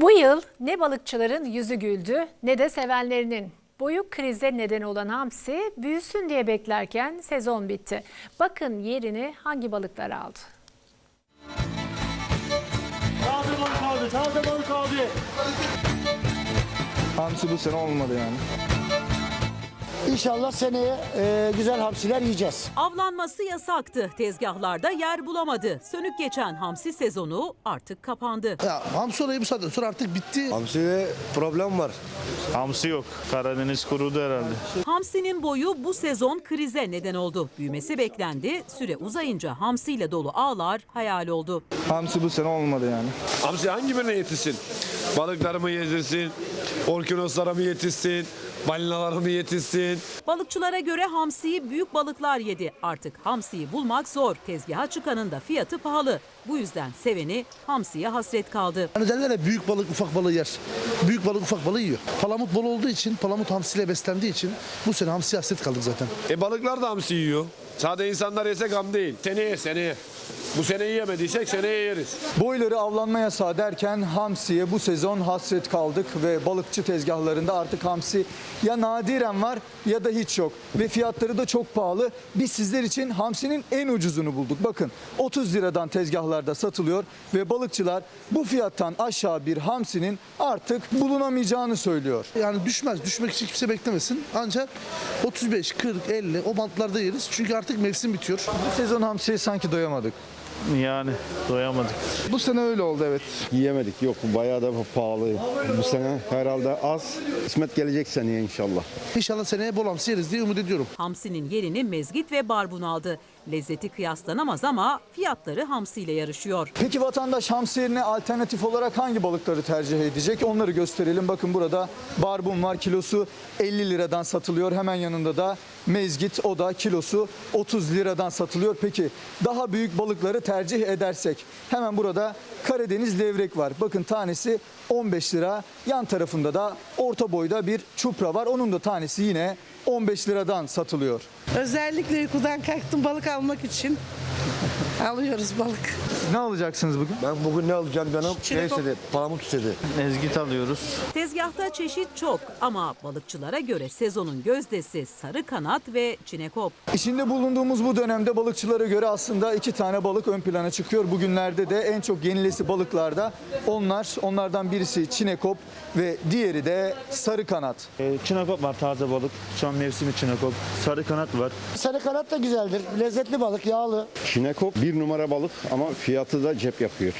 Bu yıl ne balıkçıların yüzü güldü ne de sevenlerinin. Boyu krize neden olan hamsi büyüsün diye beklerken sezon bitti. Bakın yerini hangi balıklar aldı? Taze balık abi, taze balık abi. Hamsi bu sene olmadı yani. İnşallah seneye e, güzel hamsiler yiyeceğiz. Avlanması yasaktı. Tezgahlarda yer bulamadı. Sönük geçen hamsi sezonu artık kapandı. Ya hamsi olayı bu saatten sonra artık bitti. Hamside problem var. Hamsi yok. Karadeniz kurudu herhalde. Hamsinin boyu bu sezon krize neden oldu. Büyümesi beklendi. Süre uzayınca hamsiyle dolu ağlar hayal oldu. Hamsi bu sene olmadı yani. Hamsi hangi birine yetişsin? Balıkları mı yedirsin? Orkinoslara mı yetişsin? Balinalara mı yetişsin? Balıkçılara göre hamsiyi büyük balıklar yedi. Artık hamsiyi bulmak zor. Tezgaha çıkanın da fiyatı pahalı. Bu yüzden seveni hamsiye hasret kaldı. Hani derler ya büyük balık ufak balığı yer. Büyük balık ufak balığı yiyor. Palamut bol olduğu için, palamut hamsiyle beslendiği için bu sene hamsi hasret kaldık zaten. E balıklar da hamsi yiyor. Sade insanlar yese gam değil. Seneye seneye. Bu sene yiyemediysek seneye yeriz. Boyları avlanma yasağı derken hamsiye bu sezon hasret kaldık ve balıkçı tezgahlarında artık hamsi ya nadiren var ya da hiç yok. Ve fiyatları da çok pahalı. Biz sizler için hamsinin en ucuzunu bulduk. Bakın 30 liradan tezgahlarda satılıyor ve balıkçılar bu fiyattan aşağı bir hamsinin artık bulunamayacağını söylüyor. Yani düşmez. Düşmek için kimse beklemesin. Ancak 35, 40, 50 o bantlarda yeriz. Çünkü artık mevsim bitiyor. Bu sezon hamsiye sanki doyamadık. Yani doyamadık. Bu sene öyle oldu evet. Yiyemedik yok bayağı da pahalı. Bu sene herhalde az. İsmet gelecek seneye inşallah. İnşallah seneye bol hamsi yeriz diye umut ediyorum. Hamsinin yerini mezgit ve barbun aldı. Lezzeti kıyaslanamaz ama fiyatları hamsiyle yarışıyor. Peki vatandaş hamsi yerine alternatif olarak hangi balıkları tercih edecek? Onları gösterelim. Bakın burada barbun var. Kilosu 50 liradan satılıyor. Hemen yanında da mezgit. O da kilosu 30 liradan satılıyor. Peki daha büyük balıkları tercih edersek hemen burada Karadeniz levrek var. Bakın tanesi 15 lira. Yan tarafında da orta boyda bir çupra var. Onun da tanesi yine 15 liradan satılıyor. Özellikle uykudan kalktım balık almak için. Alıyoruz balık. Ne alacaksınız bugün? Ben bugün ne alacağım canım? Çinekop. Neyse de palamut istedi. Ezgit alıyoruz. Tezgahta çeşit çok ama balıkçılara göre sezonun gözdesi sarı kanat ve çinekop. İçinde bulunduğumuz bu dönemde balıkçılara göre aslında iki tane balık ön plana çıkıyor. Bugünlerde de en çok yenilesi balıklarda onlar. Onlardan birisi çinekop ve diğeri de sarı kanat. Ee, çinekop var taze balık. Şu an mevsimi çinekop. Sarı kanat var. Sarı kanat da güzeldir. Lezzetli balık, yağlı. Çinekop bir numara balık ama fiyatı da cep yapıyor.